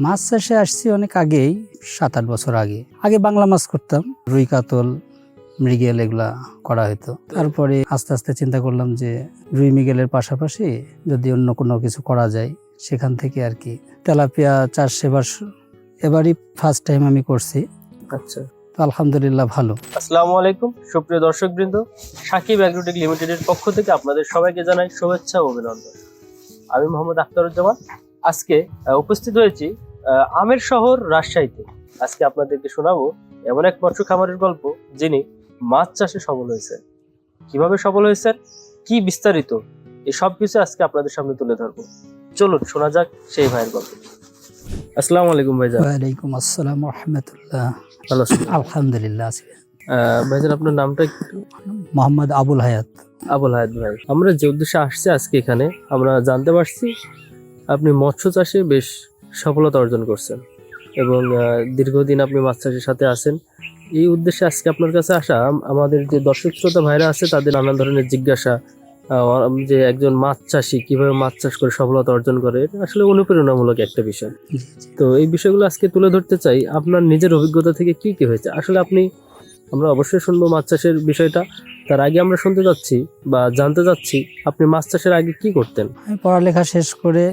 মাছ চাষে আসছি অনেক আগেই সাত আট বছর আগে। আগে বাংলা মাছ করতাম রুই কাতল মৃগেল এগুলা করা হতো তারপরে আস্তে আস্তে চিন্তা করলাম যে রুই মৃগেলের পাশাপাশি যদি অন্য কোনো কিছু করা যায় সেখান থেকে আর কি। তেলাপিয়া চাষ এবার স- এবারই ফার্স্ট টাইম আমি করছি। আচ্ছা। আলহামদুলিল্লাহ ভালো। আসসালামু আলাইকুম সুপ্রিয় দর্শকবৃন্দ। সাকিব অ্যাগ্রোটেক লিমিটেডের পক্ষ থেকে আপনাদের সবাইকে জানাই শুভেচ্ছা ও অভিনন্দন। আমি মোহাম্মদ আখতারুজ্জামান। আজকে উপস্থিত হয়েছি আমের শহর রাজশাহীতে। আজকে আপনাদেরকে শোনাবো এমন এক মৎস্য খামারের গল্প যিনি মাছ চাষে সফল হয়েছেন। কীভাবে সফল হয়েছেন? কি বিস্তারিত? এই সব কিছু আজকে আপনাদের সামনে তুলে ধরবো। চলুন শোনা যাক সেই ভাইয়ের গল্প। আসসালামু আলাইকুম ভাইজান। ওয়ালাইকুম আসসালাম রহমতুল্লাহ। ভালো আছেন? আলহামদুলিল্লাহ আছি। আহ, ভাইজান আপনার নামটা একটু? মোহাম্মদ আবুল হায়াত। আবুল হায়াত ভাই আমরা যে উদ্দেশ্যে আসছি আজকে এখানে আমরা জানতে পারছি আপনি মৎস্য চাষে বেশ সফলতা অর্জন করছেন। এবং দীর্ঘদিন আপনি মাছ চাষের সাথে আছেন। এই উদ্দেশ্যে আজকে আপনার কাছে আসা আমাদের যে দর্শক শ্রোতা ভাইরা আছে, তাদের নানান ধরনের জিজ্ঞাসা যে একজন মাছ চাষি কীভাবে মাছ চাষ করে সফলতা অর্জন করে আসলে অনুপ্রেরণামূলক একটা বিষয়। তো এই বিষয়গুলো আজকে তুলে ধরতে চাই, আপনার নিজের অভিজ্ঞতা থেকে কি কি হয়েছে? আসলে আপনি, আমরা অবশ্যই শুনব মাছ চাষের বিষয়টা। তার আগে আমরা শুনতে যাচ্ছি বা জানতে যাচ্ছি, আপনি মাছ চাষের আগে কি করতেন? পড়ালেখা শেষ করে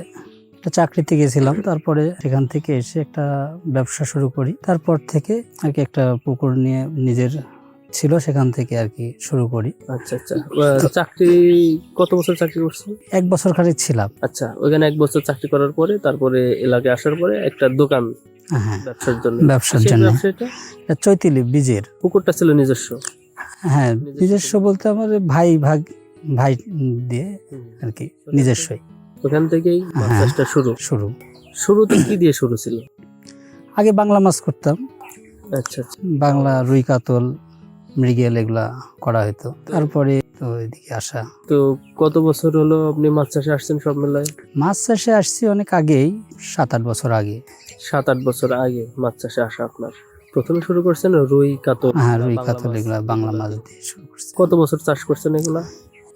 একটা চাকরিতে গেছিলাম তারপরে সেখান থেকে এসে একটা ব্যবসা শুরু করি। তারপর থেকে আর কি একটা পুকুর নিয়ে নিজের ছিল সেখান থেকে আর কি শুরু করি। আচ্ছা আচ্ছা। চাকরি কত বছর চাকরি করছেন? এক বছর খানিক ছিলাম। আচ্ছা ওইখানে এক বছর চাকরি করার পরে তারপরে এলাকায় আসার পরে একটা দোকান হ্যাঁ ব্যবসার জন্য। ব্যবসার জন্য। চৈতিলি বীজের। পুকুরটা ছিল নিজস্ব। হ্যাঁ নিজস্ব বলতে আমার ভাই ভাগ ভাই দিয়ে আর কি নিজস্বই। ওখান থেকেই মাছ হ্যাঁ। চাষটা শুরু। শুরু। শুরুতে কি দিয়ে শুরু ছিল? আগে বাংলা মাছ করতাম। আচ্ছা আচ্ছা। বাংলা রুই কাতল মৃগেল এগুলা করা হতো তারপরে তো এদিকে আসা। তো কত বছর হলো আপনি মাছ চাষে আসছেন সব মেলায় মাছ চাষে আসছি অনেক আগেই সাত আট বছর আগে। সাত আট বছর আগে মাছ চাষে আসা আপনার। প্রথমে শুরু করছেন রুই কাতল। হ্যাঁ রুই বাংলা কাতল মাছ। এগুলা বাংলা মাছ দিয়ে শুরু করছি। কত বছর চাষ করছেন এগুলা?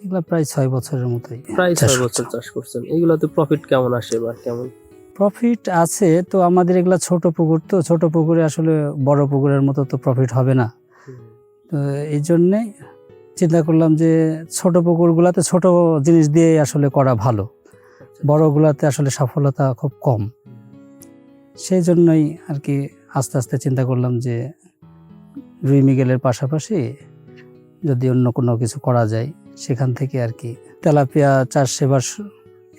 এগুলা প্রায় ছয় বছরের মতোই প্রায় ছয় বছর চাষ করছেন। এগুলাতে প্রফিট কেমন আসে বা কেমন? প্রফিট আছে তো আমাদের এগুলা ছোট পুকুর তো ছোট পুকুরে আসলে বড় পুকুরের মতো তো প্রফিট হবে না। তো এই জন্যে চিন্তা করলাম যে ছোট পুকুরগুলাতে ছোট জিনিস দিয়ে আসলে করা ভালো। বড়গুলাতে আসলে সফলতা খুব কম। সেই জন্যই আর কি আস্তে আস্তে চিন্তা করলাম যে রুই মিগেলের পাশাপাশি যদি অন্য কোনো কিছু করা যায় সেখান থেকে আর কি। তেলাপিয়া চাষ এবার স-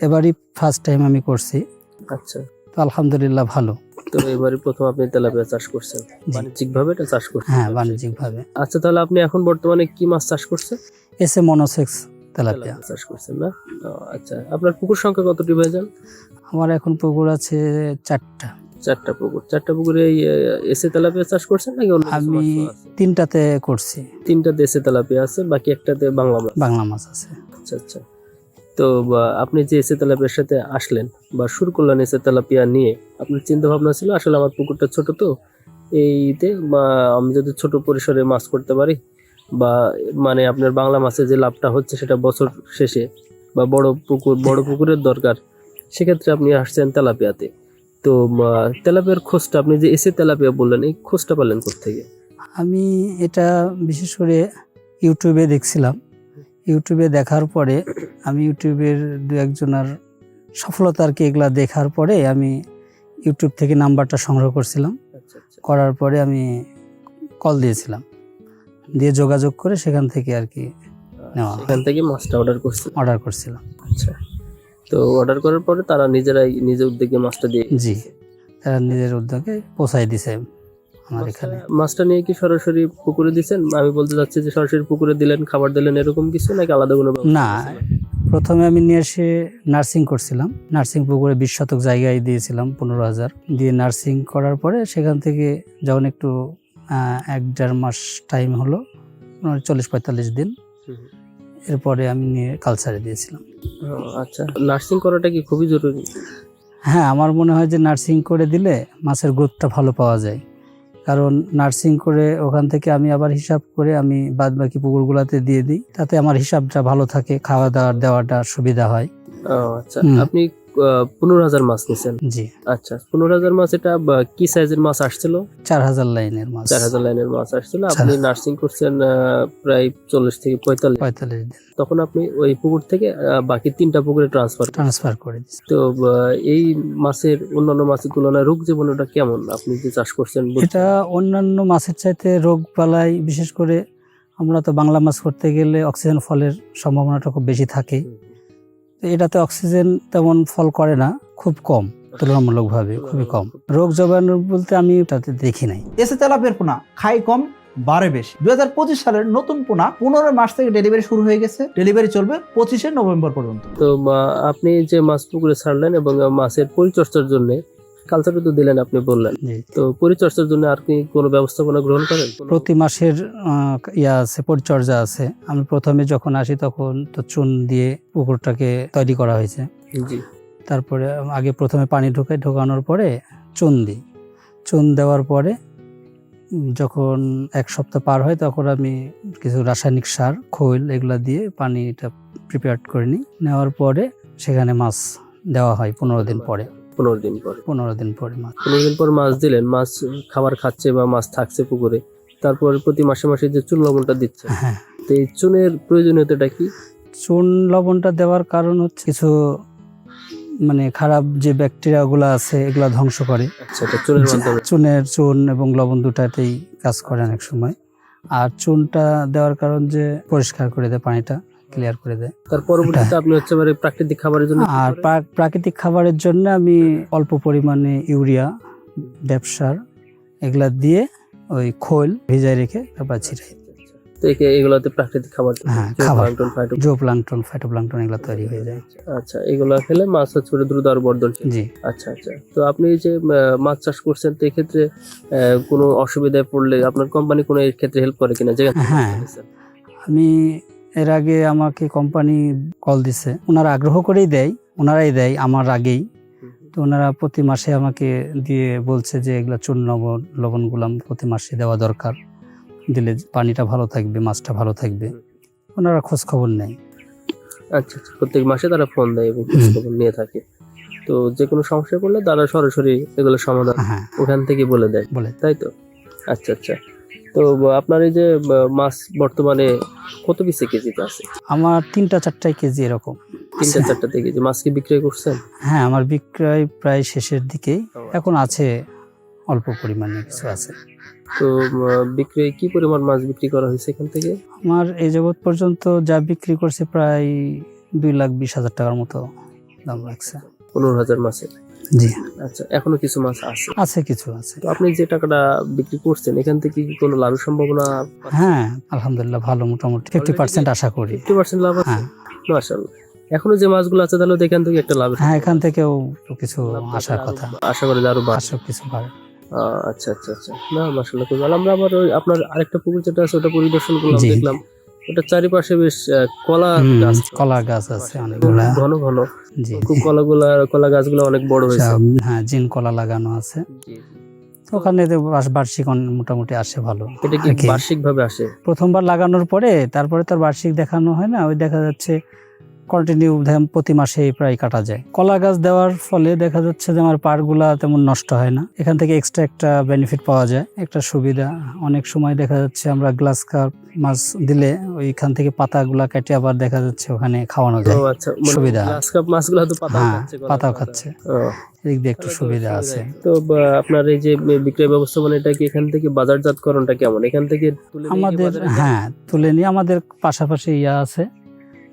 এবারই ফার্স্ট টাইম আমি করছি। আচ্ছা। তো আলহামদুলিল্লাহ ভালো। তো এবারে প্রথম আপনি তেলাপিয়া চাষ করছেন? জি। বাণিজ্যিক ভাবে এটা চাষ করছেন? হ্যাঁ বাণিজ্যিকভাবে। আচ্ছা তাহলে আপনি এখন বর্তমানে কি মাছ চাষ করছেন? S A monosex tilapia. চাষ করছেন না? আচ্ছা। আপনার পুকুর সংখ্যা কতটি ভাইজান? আমার এখন পুকুর আছে চারটা। চারটা পুকুর। চারটা পুকুরে এসে তেলাপিয়া চাষ করছেন নাকি অন্য আমি তিনটাতে করছি। তিনটা দেশে তেলাপিয়া আছে বাকি একটাতে বাংলা মাছ বাংলা মাছ আছে। আচ্ছা আচ্ছা। তো আপনি যে এসে তেলাপিয়ার সাথে আসলেন বা শুরু করলেন এসে তেলাপিয়া নিয়ে আপনার চিন্তা ভাবনা ছিল আসলে আমার পুকুরটা ছোট তো এইতে বা আমি যদি ছোট পরিসরে মাছ করতে পারি বা মানে আপনার বাংলা মাছে যে লাভটা হচ্ছে সেটা বছর শেষে বা বড় পুকুর বড় পুকুরের দরকার সেক্ষেত্রে আপনি আসছেন তেলাপিয়াতে। তো তেলাপিয়ার খোঁজটা আপনি যে এসে তেলাপিয়া বললেন এই খোঁজটা পালেন থেকে আমি এটা বিশেষ করে ইউটিউবে দেখছিলাম। ইউটিউবে দেখার পরে আমি ইউটিউবের দু একজনের সফলতা আর কি এগুলা দেখার পরে আমি ইউটিউব থেকে নাম্বারটা সংগ্রহ করছিলাম। আচ্ছা আচ্ছা। করার পরে আমি কল দিয়েছিলাম। দিয়ে যোগাযোগ করে সেখান থেকে আর কি নেওয়া সেখান থেকে মাছটা অর্ডার করছিলাম অর্ডার করছিলাম। আচ্ছা। তো অর্ডার করার পরে তারা নিজেরাই নিজের উদ্যোগে মাছটা দিয়ে জি। তারা নিজের উদ্যোগে পৌঁছাই দিছে আমার এখানে। মাছটা- নিয়ে কি সরাসরি পুকুরে দিছেন? আমি বলতে চাচ্ছি যে সরাসরি পুকুরে দিলেন খাবার দিলেন এরকম কিছু নাকি আলাদা কোনো না প্রথমে আমি নিয়ে এসে নার্সিং করছিলাম। নার্সিং পুকুরে বিশ শতক জায়গায় দিয়েছিলাম পনেরো হাজার। দিয়ে নার্সিং করার পরে সেখান থেকে যখন একটু এক দেড় মাস টাইম হলো চল্লিশ পঁয়তাল্লিশ দিন। এরপরে আমি নিয়ে কালচারে দিয়েছিলাম। আচ্ছা। নার্সিং করাটা কি খুবই জরুরি? হ্যাঁ আমার মনে হয় যে নার্সিং করে দিলে মাছের গ্রোথটা ভালো পাওয়া যায়। কারণ নার্সিং করে ওখান থেকে আমি আবার হিসাব করে আমি বাদ বাকি পুকুরগুলাতে দিয়ে দিই। তাতে আমার হিসাবটা ভালো থাকে খাওয়া দাওয়া দেওয়াটা সুবিধা হয়। আচ্ছা। আপনি পনেরো হাজার মাছ নিছেন? জি। আচ্ছা পনেরো হাজার মাছ এটা কি সাইজের মাছ আসছিল? চার হাজার লাইনের মাছ। চার হাজার লাইনের মাছ আসছিল। আপনি নার্সিং করছেন প্রায় চল্লিশ থেকে পঁয়তাল্লিশ। পঁয়তাল্লিশ দিন। তখন আপনি ওই পুকুর থেকে বাকি তিনটা পুকুরে ট্রান্সফার ট্রান্সফার করে তো এই মাছের অন্যান্য মাছের তুলনায় রোগ জীবনটা কেমন? আপনি যে চাষ করছেন এটা অন্যান্য মাছের চাইতে রোগ পালাই বিশেষ করে আমরা তো বাংলা মাছ করতে গেলে অক্সিজেন ফলের সম্ভাবনাটা খুব বেশি থাকে। এটাতে অক্সিজেন তেমন ফল করে না খুব কম তুলনামূলকভাবে খুবই কম। রোগ জবানোর বলতে আমি তাতে দেখি নাই। এসে তেলাপের পোনা খাই কম বাড়ে বেশি। পঁচিশ সালের নতুন পোনা পনেরো মাস থেকে ডেলিভারি শুরু হয়ে গেছে। ডেলিভারি চলবে পঁচিশে নভেম্বর পর্যন্ত। তো আপনি যে মাছ পুকুরে ছাড়লেন এবং মাছের পরিচর্যার জন্য কালচারও তো দিলেন আপনি বললেন। তো পরিচর্যার জন্য আর কি কোনো ব্যবস্থাপনা গ্রহণ করেন? প্রতি মাসের ইয়া আছে পরিচর্যা আছে। আমি প্রথমে যখন আসি তখন তো চুন দিয়ে পুকুরটাকে তৈরি করা হয়েছে। জি। তারপরে আগে প্রথমে পানি ঢোকাই ঢোকানোর পরে চুন দিই। চুন দেওয়ার পরে যখন এক সপ্তাহ পার হয় তখন আমি কিছু রাসায়নিক সার খৈল এগুলা দিয়ে পানিটা প্রিপেয়ার করে নিই। নেওয়ার পরে সেখানে মাছ দেওয়া হয় পনেরো দিন পরে। পনেরো দিন পরে। পনেরো দিন পরে মাছ। পনেরো দিন পর মাছ দিলেন মাছ খাবার খাচ্ছে বা মাছ থাকছে পুকুরে তারপর প্রতি মাসে মাসে যে চুন লবণটা দিচ্ছে। হ্যাঁ। তো এই চুনের প্রয়োজনীয়তাটা কি? চুন লবণটা দেওয়ার কারণ হচ্ছে কিছু মানে খারাপ যে ব্যাকটেরিয়াগুলো আছে এগুলা ধ্বংস করে। আচ্ছা চুনের চুনের চুন এবং লবণ দুটাতেই কাজ করে অনেক সময়। আর চুনটা দেওয়ার কারণ যে পরিষ্কার করে দেয় পানিটা। ক্লিয়ার করে দেয়। তার পরবর্তীতে আপনি হচ্ছে এবারে প্রাকৃতিক খাবারের জন্য আর প্রাকৃতিক খাবারের জন্য আমি অল্প পরিমাণে ইউরিয়া ব্যবসার এগুলা দিয়ে ওই খোল ভিজায় রেখে তারপর ছিটাই তো এগুলোতে প্রাকৃতিক খাবার হ্যাঁ, যে খাবার। এগুলো তৈরি হয়ে যায়। আচ্ছা এগুলো খেলে মাছ ওটা দ্রুত আরও বর্ধনশীল। জি। আচ্ছা আচ্ছা। তো আপনি যে মাছ চাষ করছেন তো এক্ষেত্রে কোনো অসুবিধায় পড়লে আপনার কোম্পানি কোনো এর ক্ষেত্রে হেল্প করে কিনা? যেখানে হ্যাঁ। আমি এর আগে আমাকে কোম্পানি কল দিছে। ওনারা আগ্রহ করেই দেয় ওনারাই দেয় আমার আগেই। তো ওনারা প্রতি মাসে আমাকে দিয়ে বলছে যে এগুলো চুন লবণ লবণগুলো প্রতি মাসে দেওয়া দরকার। দিলে পানিটা ভালো থাকবে মাছটা ভালো থাকবে। ওনারা খোঁজ খবর নেয়। আচ্ছা আচ্ছা। প্রত্যেক মাসে তারা ফোন দেয় এবং খোঁজখবর নিয়ে থাকে। তো যে কোনো সমস্যা পড়লে তারা সরাসরি এগুলো সমাধান হ্যাঁ। ওখান থেকে বলে দেয়। বলে তাই তো? আচ্ছা আচ্ছা। তো আপনার এই যে মাছ বর্তমানে কত পিসে কেজিতে আছে? আমার তিনটা চারটাই কেজি এরকম। তিনটা আছে। চারটাতে কেজি। মাছ কি বিক্রি করছেন? হ্যাঁ আমার বিক্রয় প্রায় শেষের দিকেই। এখন আছে অল্প পরিমাণে কিছু আছে। তো বিক্রয় বিক্রি কি পরিমাণ মাছ বিক্রি করা হয়েছে এখান থেকে? আমার এই জগৎ পর্যন্ত যা বিক্রি করছে প্রায় দুই লাখ বিশ হাজার টাকার মতো দাম লাগছে পনেরো হাজার মাছে জি। আচ্ছা এখনও কিছু মাছ আছে আছে কিছু আছে। তো আপনি যে টাকাটা বিক্রি করছেন এখান থেকে কি কোনো লাভের সম্ভাবনা হ্যাঁ আলহামদুলিল্লাহ ভালো মোটামুটি। ফিফটি পার্সেন্ট আশা করি। ফিফটি পার্সেন্ট লাভ আছে? হ্যাঁ। মাশাআল্লাহ। এখনও যে মাছগুলো আছে তাহলে এখান থেকে একটা লাভ হ্যাঁ এখান থেকেও কিছু আসার কথা। আশা করি আরও। আশা কিছু বাড়ে আচ্ছা আচ্ছা আচ্ছা। না মাশাআল্লাহ আমরা আবার ওই আপনার আরেকটা পুকুর যেটা আছে ওটা পরিদর্শন করলাম দেখলাম। ওটা চারিপাশে বেশ কলা গাছ। কলা গাছ আছে অনেকগুলা। ঘন। ঘন খুব কলাগুলা কলা গাছগুলো অনেক বড় হয়েছে। হ্যাঁ জিন কলা লাগানো আছে। ওখানে বার্ষিক মোটামুটি আসে ভালো। এটা কি। বার্ষিক ভাবে আসে? প্রথমবার লাগানোর পরে তারপরে তার বার্ষিক দেখানো হয় না। ওই দেখা যাচ্ছে কন্টিনিউ প্রতি মাসেই প্রায় কাটা যায়। কলা গাছ দেওয়ার ফলে দেখা যাচ্ছে যে আমার পাড়গুলা তেমন নষ্ট হয় না। এখান থেকে এক্সট্রা একটা বেনিফিট পাওয়া যায় একটা সুবিধা। অনেক সময় দেখা যাচ্ছে আমরা গ্লাস কাপ মাছ দিলে ওইখান থেকে পাতাগুলা কেটে আবার দেখা যাচ্ছে ওখানে খাওয়ানো যায়। আচ্ছা মানে সুবিধা। গ্লাস কাপ মাছগুলো তো পাতা হ্যাঁ খাচ্ছে পাতাও খাচ্ছে। ও, এদিক দিয়ে একটু সুবিধা আছে। তো আপনার এই যে বিক্রয় ব্যবস্থাপনা এটা কি এখান থেকে বাজারজাতকরণটা কেমন? এখান থেকে কি আমাদের হ্যাঁ তুলে নিয়ে আমাদের পাশাপাশি ইয়া আছে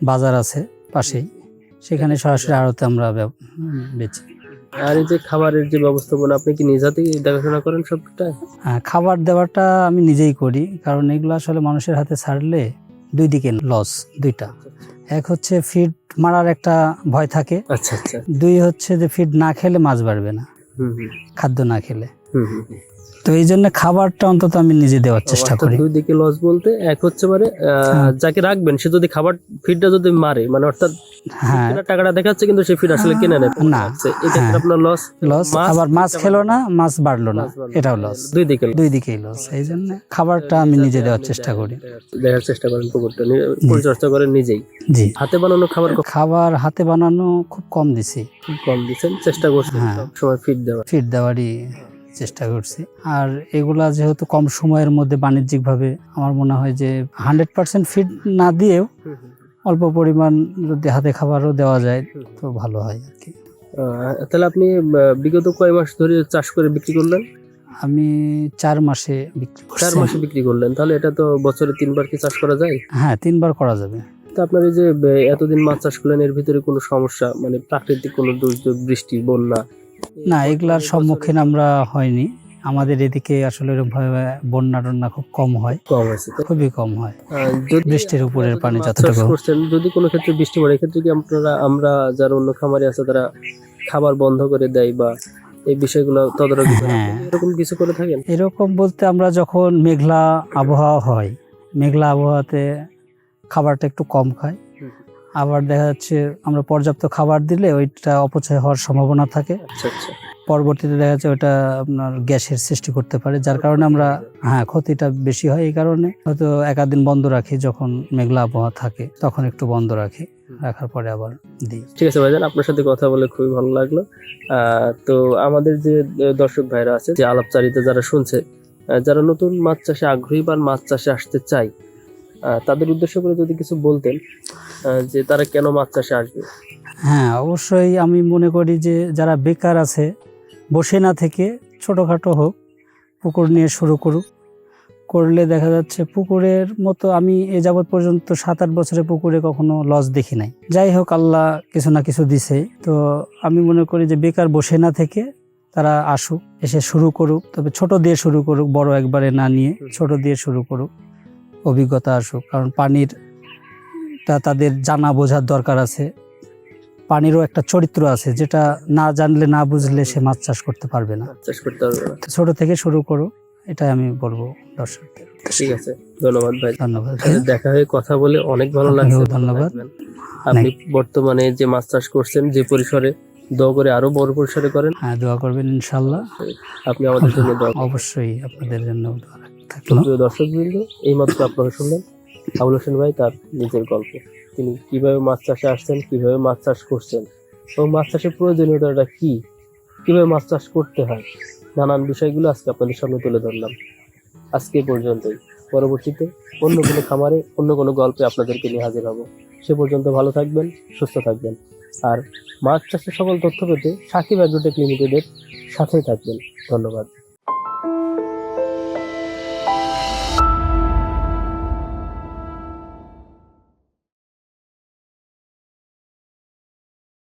বাজার আছে। পাশেই। সেখানে সরাসরি আড়তে আমরা বেচি। আর এই যে খাবারের যে ব্যবস্থাপনা আপনি কি নিজ হাতেই দেখাশোনা করেন সবটা? হ্যাঁ, খাবার দেওয়াটা আমি নিজেই করি কারণ এগুলো আসলে মানুষের হাতে ছাড়লে দুই দিকে লস দুইটা। এক হচ্ছে ফিড মারার একটা ভয় থাকে আচ্ছা আচ্ছা। দুই হচ্ছে যে ফিড না খেলে মাছ বাড়বে না খাদ্য না খেলে। তো এই জন্য খাবারটা অন্তত আমি নিজে দেওয়ার চেষ্টা অর্থাৎ করি। দুই দিকে লস বলতে এক হচ্ছে মানে হ্যাঁ। যাকে রাখবেন সে যদি খাবার ফিডটা যদি মারে মানে অর্থাৎ হ্যাঁ। টাকাটা দেখাচ্ছে কিন্তু সে ফিড আসলে কিনে নেয় না, এক্ষেত্রে হ্যাঁ। আপনার লস লস আবার মাছ খেলো না মাছ বাড়লো না। এটাও লস দুই দিকে দুই দিকেই লস এই জন্য খাবারটা আমি নিজে দেওয়ার চেষ্টা করি। দেখার চেষ্টা করেন পুকুরটা পরিচর্যা করেন নিজেই। জি। হাতে বানানো খাবার খাবার হাতে বানানো খুব কম দিছি। খুব কম দিচ্ছেন চেষ্টা করছেন হ্যাঁ। সব সময় ফিড দেওয়ার। ফিড দেওয়ারই চেষ্টা করছি। আর এগুলা যেহেতু কম সময়ের মধ্যে বাণিজ্যিকভাবে আমার মনে হয় যে হান্ড্রেড পার্সেন্ট ফিড না দিয়েও অল্প পরিমাণ যদি হাতে খাবারও দেওয়া যায় তো ভালো হয় আর কি। তাহলে আপনি বিগত কয় মাস ধরে চাষ করে বিক্রি করলেন? আমি চার মাসে বিক্রি চার মাসে বিক্রি করলেন। তাহলে এটা তো বছরে তিনবার কি চাষ করা যায়? হ্যাঁ তিনবার করা যাবে। তো আপনার এই যে এতদিন মাছ চাষ করলেন এর ভিতরে কোনো সমস্যা মানে প্রাকৃতিক কোনো দুর্যোগ বৃষ্টি বন্যা না এগুলার সম্মুখীন আমরা হয়নি। আমাদের এদিকে আসলে এরকম ভাবে বন্যা টন্যা খুব কম হয়। কম হয়েছে খুবই কম হয়। বৃষ্টির উপরের পানি যতটুকু করছেন যদি কোনো ক্ষেত্রে বৃষ্টি পড়ে এক্ষেত্রে কি আপনারা আমরা যারা অন্য খামারি আছে তারা খাবার বন্ধ করে দেয় বা এই বিষয়গুলো তদারকি হ্যাঁ। এরকম কিছু করে থাকেন? এরকম বলতে আমরা যখন মেঘলা আবহাওয়া হয় মেঘলা আবহাওয়াতে খাবারটা একটু কম খাই হুম। আবার দেখা যাচ্ছে আমরা পর্যাপ্ত খাবার দিলে ওইটা অপচয় হওয়ার সম্ভাবনা থাকে। আচ্ছা আচ্ছা। পরবর্তীতে দেখা যাচ্ছে ওইটা আপনার গ্যাসের সৃষ্টি করতে পারে যার কারণে আমরা হ্যাঁ ক্ষতিটা বেশি হয় এই কারণে। হয়তো একাদিন বন্ধ রাখি যখন মেঘলা আবহাওয়া থাকে তখন একটু বন্ধ রাখি রাখার পরে আবার দিই। ঠিক আছে ভাইজান আপনার সাথে কথা বলে খুবই ভালো লাগল। আহ, তো আমাদের যে দর্শক ভাইরা আছে যে আলাপচারিতা যারা শুনছে যারা নতুন মাছ চাষে আগ্রহী বা মাছ চাষে আসতে চায় তাদের উদ্দেশ্য করে যদি কিছু বলতেন যে তারা কেন মাছ চাষে আসবে। হ্যাঁ অবশ্যই আমি মনে করি যে যারা বেকার আছে, বসে না থেকে ছোটোখাটো হোক, পুকুর নিয়ে শুরু করুক। করলে দেখা যাচ্ছে পুকুরের মতো আমি এ যাবৎ পর্যন্ত সাত আট বছরে পুকুরে কখনো লস দেখি নাই। যাই হোক, আল্লাহ কিছু না কিছু দিছে। তো আমি মনে করি যে বেকার বসে না থেকে তারা আসুক, এসে শুরু করুক। তবে ছোট দিয়ে শুরু করুক, বড় একবারে না নিয়ে ছোট দিয়ে শুরু করুক। অভিজ্ঞতা আসুক কারণ পানির তা তাদের জানা বোঝার দরকার আছে। পানিরও একটা চরিত্র আছে যেটা না জানলে না বুঝলে সে মাছ চাষ করতে পারবে না। মাছ চাষ করতে পারবে না। ছোট থেকে শুরু করো এটাই আমি বলব দর্শকদের ঠিক আছে ধন্যবাদ ভাই। ধন্যবাদ। দেখা হয়ে কথা বলে অনেক ভালো লাগছে। ধন্যবাদ। আপনি বর্তমানে যে মাছ চাষ করছেন যে পরিসরে দোয়া করে আরও বড় পরিসরে করেন। হ্যাঁ দোয়া করবেন ইনশাল্লাহ। আপনি আমাদের জন্য অবশ্যই আপনাদের জন্য দোয়া। থাকল। প্রিয় দর্শক বৃন্দ এই মাত্র আপনারা শুনলেন আবুল হোসেন ভাই তার নিজের গল্প। তিনি কীভাবে মাছ চাষে আসছেন, কীভাবে মাছ চাষ করছেন এবং মাছ চাষের প্রয়োজনীয়তাটা কি, কীভাবে মাছ চাষ করতে হয়, নানান বিষয়গুলো আজকে আপনাদের সামনে তুলে ধরলাম। আজকে পর্যন্তই। পরবর্তীতে অন্য কোনো খামারে, অন্য কোনো গল্পে আপনাদেরকে নিয়ে হাজির হব। সে পর্যন্ত ভালো থাকবেন, সুস্থ থাকবেন। আর মাছ চাষের সকল তথ্য পেতে সাকিব অ্যাগ্রোটেক লিমিটেডের সাথেই থাকবেন। ধন্যবাদ।